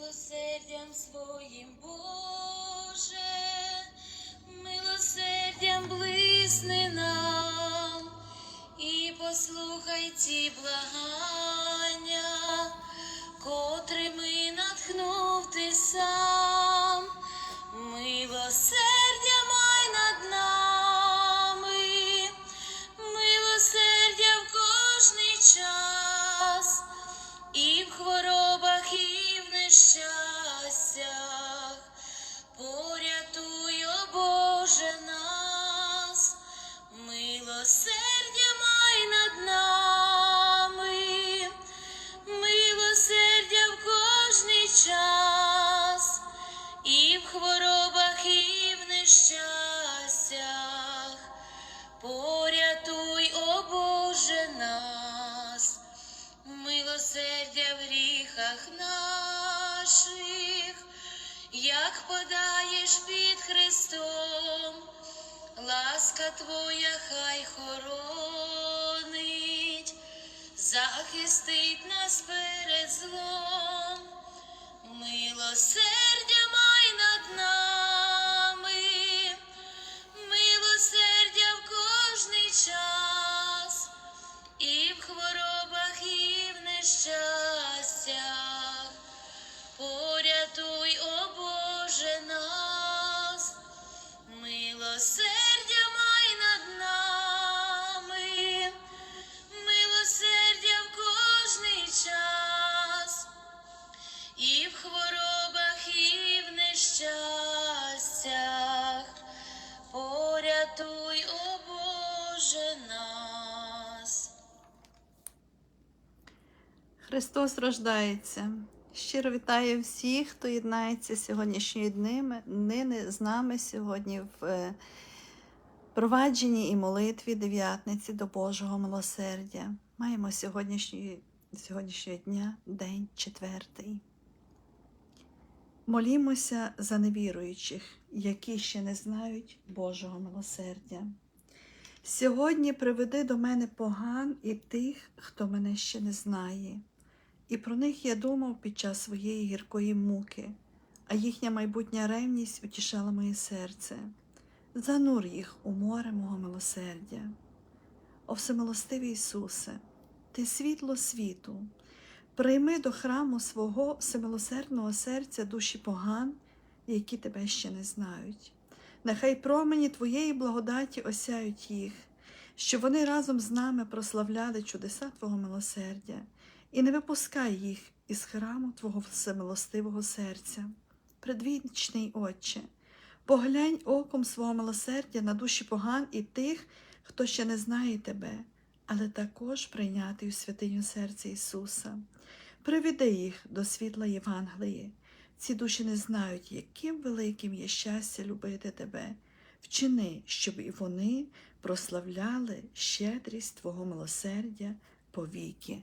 милосердям своїм, Боже, милосердям блисни нам. І послухай ці благання, котрими натхнув ти сам, гріхах наших, як подаєш під Христом, ласка Твоя хай хоронить, захистить нас перед злом, милосердя Христос рождається. Щиро вітаю всіх, хто єднається сьогоднішньої дними, нини з нами сьогодні в е, провадженні і молитві дев'ятниці до Божого милосердя. Маємо сьогоднішньої, сьогоднішнього дня день четвертий. Молімося за невіруючих, які ще не знають Божого милосердя. Сьогодні приведи до мене поган і тих, хто мене ще не знає. І про них я думав під час своєї гіркої муки, а їхня майбутня ревність утішала моє серце. Занур їх у море мого милосердя. О всемилостивий Ісусе, Ти світло світу, прийми до храму свого всемилосердного серця душі поган, які тебе ще не знають. Нехай промені Твоєї благодаті осяють їх, щоб вони разом з нами прославляли чудеса Твого милосердя, і не випускай їх із храму Твого всемилостивого серця. Предвічний Отче, поглянь оком свого милосердя на душі поган і тих, хто ще не знає Тебе, але також прийнятий у святиню серця Ісуса. Приведи їх до світла Євангелії. Ці душі не знають, яким великим є щастя любити тебе. Вчини, щоб і вони прославляли щедрість Твого милосердя повіки.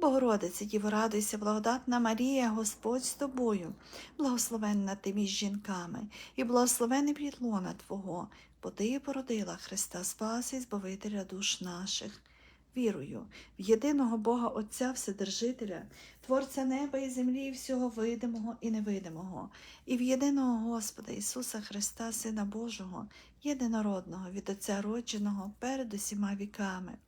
Богородице, Діво, радуйся, благодатна Марія, Господь з тобою, благословенна ти між жінками, і благословений плід лона Твого, бо Ти породила Христа Спаси і Збавителя душ наших. Вірую в єдиного Бога Отця Вседержителя, Творця неба і землі, і всього видимого і невидимого, і в єдиного Господа Ісуса Христа, Сина Божого, єдинородного від Отця родженого перед усіма віками.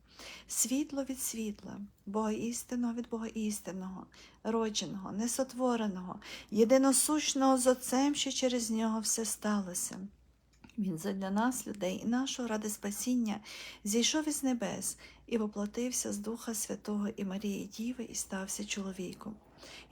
Світло від світла, Бога істинного від Бога істинного, родженого, несотвореного, єдиносущного з Отцем, що через нього все сталося. Він задля нас, людей і нашого ради спасіння, зійшов із небес і воплотився з Духа Святого і Марії Діви і стався чоловіком.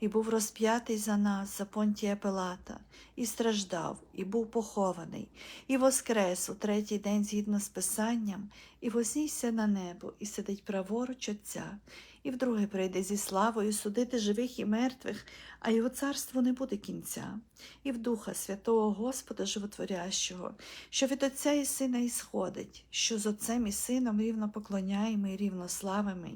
І був розп'ятий за нас, за понтія Пилата, і страждав, і був похований, і воскрес у третій день згідно з Писанням, і вознісся на небо, і сидить праворуч Отця, і вдруге прийде зі славою судити живих і мертвих, а його царству не буде кінця, і в Духа Святого Господа Животворящого, що від Отця і Сина ісходить, що з Отцем і Сином рівно поклоняємо і рівно славимо,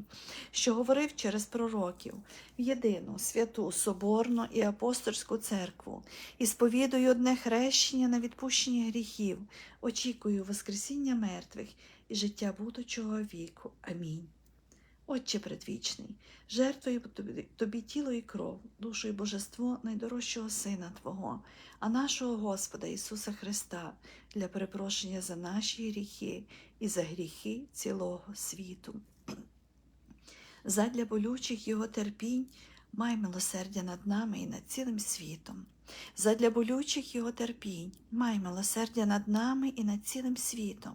що говорив через пророків в єдину, святу, соборну і апостольську церкву, і сповідую одне хрещення на відпущення гріхів, очікую Воскресіння мертвих і життя будучого віку. Амінь. Отче предвічний, жертвую тобі, тобі тіло і кров, душу і божество найдорожчого Сина Твого, а нашого Господа Ісуса Христа для перепрошення за наші гріхи і за гріхи цілого світу. Задля болючих Його терпінь май милосердя над нами і над цілим світом. Задля болючих Його терпінь май милосердя над нами і над цілим світом.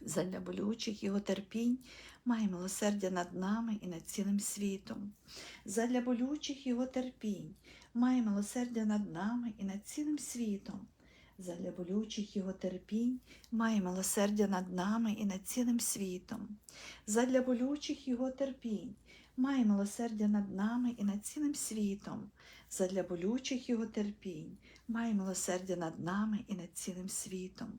Задля болючих Його терпінь, май милосердя над нами і над цілим світом. Задля болючих Його терпінь, май милосердя над нами і над цілим світом. Задля болючих Його терпінь, май милосердя над нами і над цілим світом. Задля болючих Його терпінь, май милосердя над нами і над цілим світом. Задля болючих Його терпінь, май милосердя над нами і над цілим світом.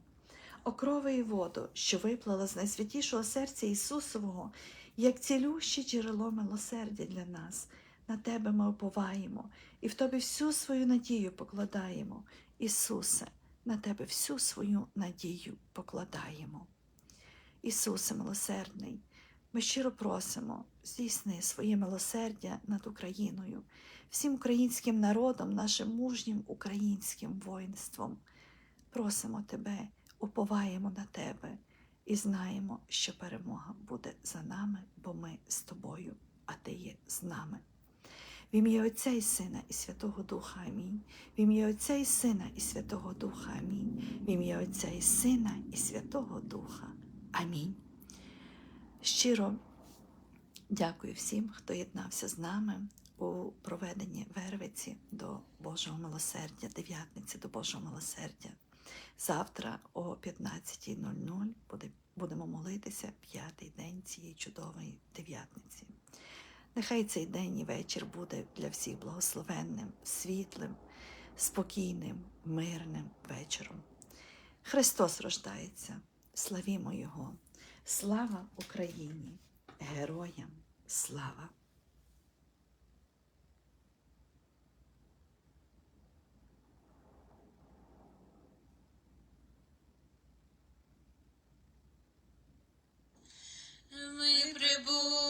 Окрови і воду, що виплала з найсвятішого серця Ісусового, як цілюще джерело милосердя для нас. На Тебе ми оповаємо і в Тобі всю свою надію покладаємо. Ісусе, на Тебе всю свою надію покладаємо. Ісусе милосердний, ми щиро просимо, здійсни своє милосердя над Україною, всім українським народом, нашим мужнім українським воїнством. Просимо Тебе, уповаємо на Тебе і знаємо, що перемога буде за нами, бо ми з тобою, а Ти є з нами. В ім'я Отця і Сина і Святого Духа Амінь. В ім'я Отця і Сина і Святого Духа Амінь. В ім'я Отця і Сина і Святого Духа. Амінь. Щиро дякую всім, хто єднався з нами у проведенні Вервиці до Божого милосердя, дев'ятниці до Божого милосердя. Завтра о 15.00 буде, будемо молитися п'ятий день цієї чудової дев'ятниці. Нехай цей день і вечір буде для всіх благословенним, світлим, спокійним, мирним вечором. Христос рождається, славімо Його! Слава Україні! Героям слава! ми прибули.